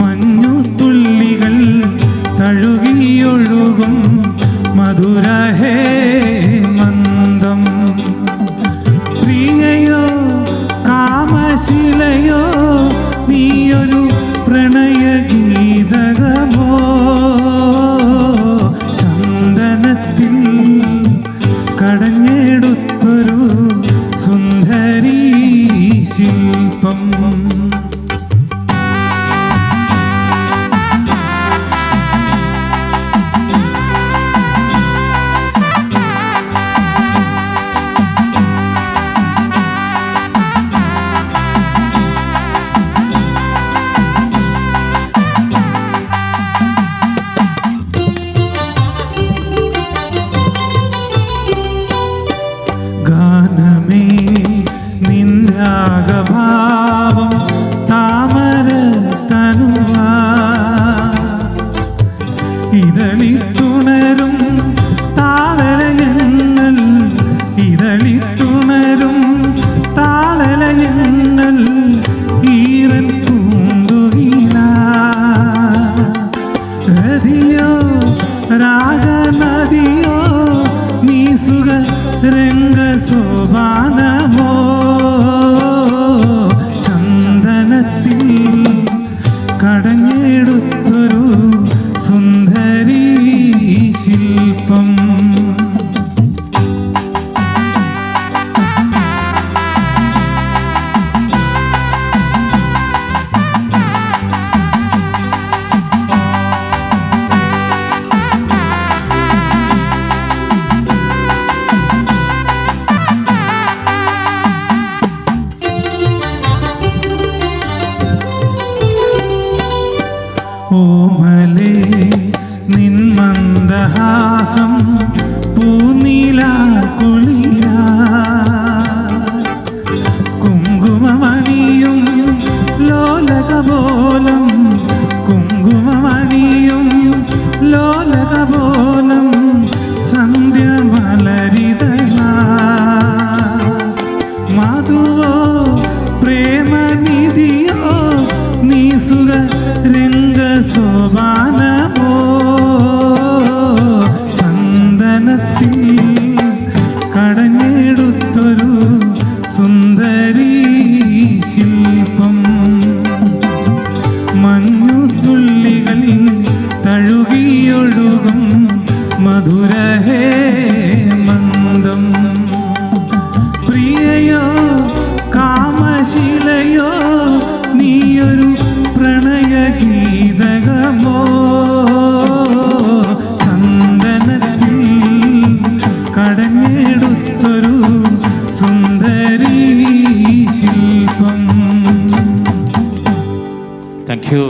മഞ്ഞുതുള്ളികൾ തഴുകിയൊഴുകും മധുരഹേ മന്ദം. പ്രിയയോ കാമശിലയോ നീ മനമേ നിന്നാകഭാവം ശില്പം ഓമലേ നിൻ മന്ദഹാസം പൂനിലാ മധുരഹേ മന്ദം. പ്രിയയോ കാമശിലയോ നീയൊരു പ്രണയ ഗീതകമോ